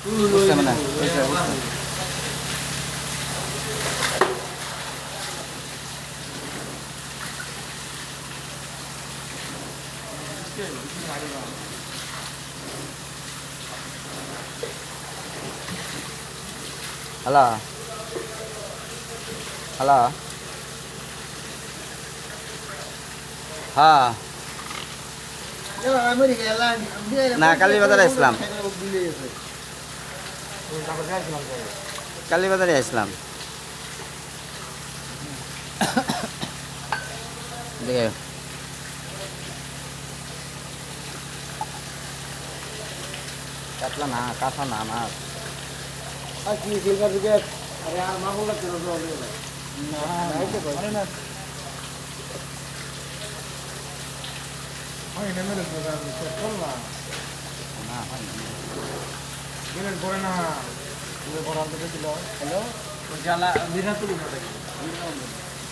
বুঝতে হবে না বুঝতে হবে, বুঝতে হবে। হ্যালো হ্যালো হ্যাঁ না, কালীবাজারে আসলাম। দেখে। কাতলা না কাঁচা না মাছ। না হয় না পরে না পরে ছিল হ্যালো? জ্বালা বিনা তুলি